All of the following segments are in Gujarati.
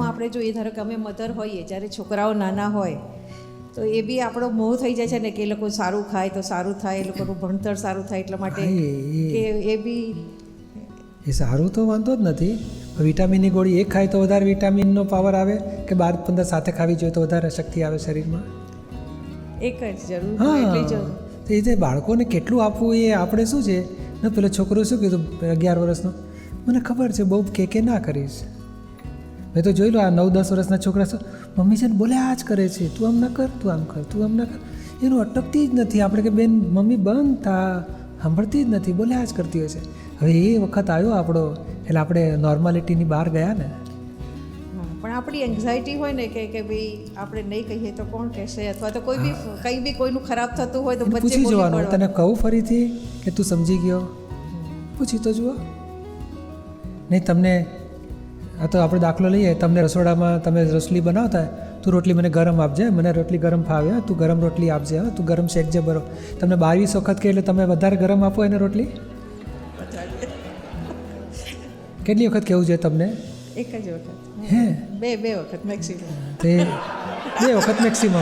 આપણે જોઈએ ધારો કે અમે મધર હોઈએ જ્યારે છોકરાઓ નાના હોય તો એ બી આપણો મોહ થઈ જાય છે ને કે એ લોકો સારું ખાય તો સારું થાય એ લોકોનું ભણતર સારું થાય એટલા માટે કે એ બી એ સારું તો વાંધો જ નથી વિટામિનની ગોળી એક ખાય તો વધારે વિટામિનનો પાવર આવે કે બાર પંદર સાથે ખાવી જોઈએ તો વધારે શક્તિ આવે શરીરમાં? એક જ જરૂર હા. જરૂર તો એ જે બાળકોને કેટલું આપવું એ આપણે શું છે? ને પેલો છોકરો શું કીધું અગિયાર વર્ષનો? મને ખબર છે, બહુ કે કે ના કરીશ. મેં તો જોઈ લો, આ નવ દસ વર્ષના છોકરા શું, મમ્મી છે ને બોલે આ જ કરે છે, તું આમ ના કર, તું આમ કર, તું આમ ના કર. એનું અટકતી જ નથી. આપણે કે, બેન, મમ્મી બંધ થા. સાંભળતી જ નથી, બોલે આ જ કરતી હોય છે. હવે એ વખત આવ્યો આપણો, એટલે આપણે નોર્માલિટીની બહાર ગયા ને. પણ આપણી એન્ઝાયટી હોય ને કે કે ભાઈ આપણે નહીં કહીએ તો કોણ કહેશે? અથવા તો કોઈ બી કંઈ બી કોઈનું ખરાબ થતું હોય તો પૂછી જવાનું. તને કહું ફરીથી કે તું સમજી ગયો? પૂછી તો જુઓ. નહીં તમને આ તો આપણે દાખલો લઈએ. તમને રસોડામાં તમે રસોઈ બનાવતા તું રોટલી મને ગરમ આપજે મને રોટલી ગરમ ફાવે તું ગરમ રોટલી આપજે હા તું ગરમ શેકજે બરો તમને બાવીસ વખત કે એટલે તમે વધારે ગરમ આપો એને રોટલી? કેટલી વખત કેવું છે તમને? એક જ વખત. હે? બે બે વખત મેક્સિમમ તે બે વખત મેક્સિમમ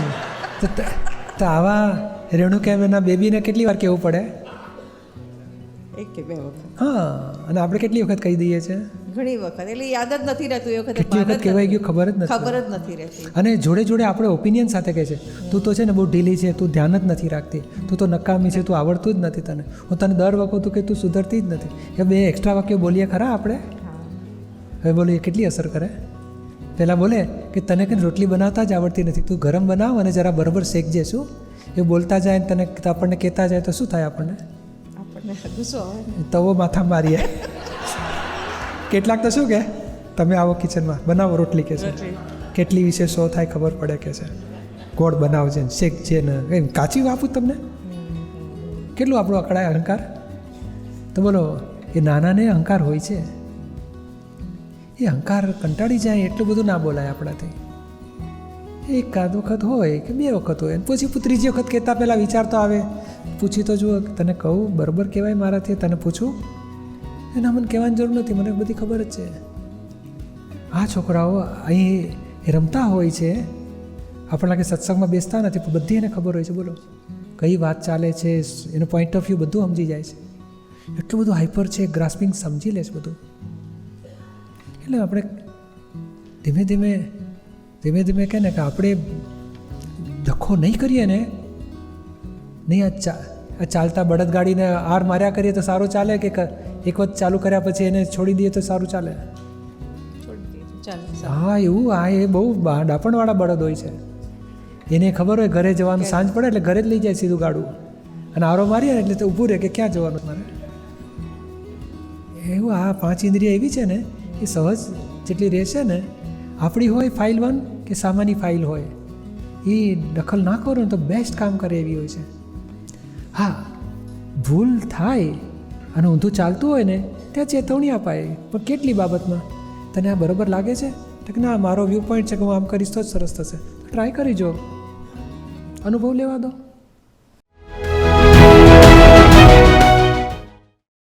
તો આવા રેણુ આવા રેણુકેમના બેબીને કેટલી વાર કહેવું પડે? એક કે બે વખત. હા અને આપણે કેટલી વખત કહી દઈએ છીએ ઘણી વખત. એટલે યાદ જ નથી રહેતું એ વખતે કેટલી વખત કહેવાય ગયું? ખબર જ નથી. ખબર જ નથી રહેતી. અને જોડે જોડે આપણે ઓપિનિયન સાથે કહે છે તું તો છે ને બહુ ઢીલી છે તું ધ્યાન જ નથી રાખતી. તું તો નકામી છે તું આવડતું જ નથી તને. હું તને દર વખત કે તું સુધરતી જ નથી. એ બે એક્સ્ટ્રા વાક્યો બોલીએ ખરા આપણે? હવે બોલીએ કેટલી અસર કરે? પહેલાં બોલે કે તને કંઈ રોટલી બનાવતા જ આવડતી નથી. તું ગરમ બનાવ અને જરા બરાબર શેકજે શું? એ બોલતા જાય તને આપણને કહેતા જાય તો શું થાય આપણને? આપણને ગુસ્સો તવો માથા મારીએ. કેટલાક તો શું કે તમે આવો કિચનમાં બનાવો રોટલી કે છે. કેટલી વિશે શો થાય ખબર પડે કે છે. ગોળ બનાવજે ને શેકજે ને એમ કાચી આપું તમને? કેટલું આપણો અકળાય અહંકાર? તો બોલો એ નાનાને અહંકાર હોય છે? એ અહંકાર કંટાળી જાય એટલું બધું ના બોલાય આપણાથી. એકાદ વખત હોય કે બે વખત હોય પછી ત્રીજી વખત કહેતા પહેલાં વિચાર તો આવે. પૂછી તો જુઓ, તને કહું, બરાબર કહેવાય મારાથી, તને પૂછું? એના મને કહેવાની જરૂર નથી, મને બધી ખબર જ છે. આ છોકરાઓ અહીં રમતા હોય છે. આપણા કે સત્સંગમાં બેસતા નથી, પણ બધી એને ખબર હોય છે. બોલો, કઈ વાત ચાલે છે, એનો પોઈન્ટ ઓફ વ્યૂ બધું સમજી જાય છે. એટલું બધું હાઈપર છે ગ્રાસ્પિંગ સમજી લે છે બધું. એટલે આપણે ધીમે ધીમે ધીમે ધીમે કહે ને કે આપણે ધક્કો નહીં કરીએ ને નહીં આ ચા આ ચાલતા બળદગાડીને આર માર્યા કરીએ તો સારું ચાલે કે એક વખત ચાલુ કર્યા પછી એને છોડી દઈએ તો સારું ચાલે? હા એવું આ એ બહુ ડાપણવાળા બળદ હોય છે. એને ખબર હોય ઘરે જવાનું સાંજ પડે એટલે ઘરે જ લઈ જાય સીધું ગાડું. અને આરો મારીએ ને એટલે તો ઊભું રહે કે ક્યાં જવાનું મારે? એવું આ પાંચ ઇન્દ્રિય એવી છે ને એ સહજ જેટલી રહેશે ને, આપણી હોય ફાઇલ વન કે સામાન્ય ફાઇલ હોય, એ દખલ ના કરો ને તો બેસ્ટ કામ કરે એવી હોય છે. હા, ભૂલ થાય અને ઊંધું ચાલતું હોય ને, ત્યાં ચેતવણી અપાય. પણ કેટલી બાબતમાં? તને આ બરોબર લાગે છે? કે ના, મારો વ્યૂ પોઈન્ટ છે કે હું આમ કરીશ તો જ સરસ થશે. ટ્રાય કરી જો અનુભવ લેવા દો.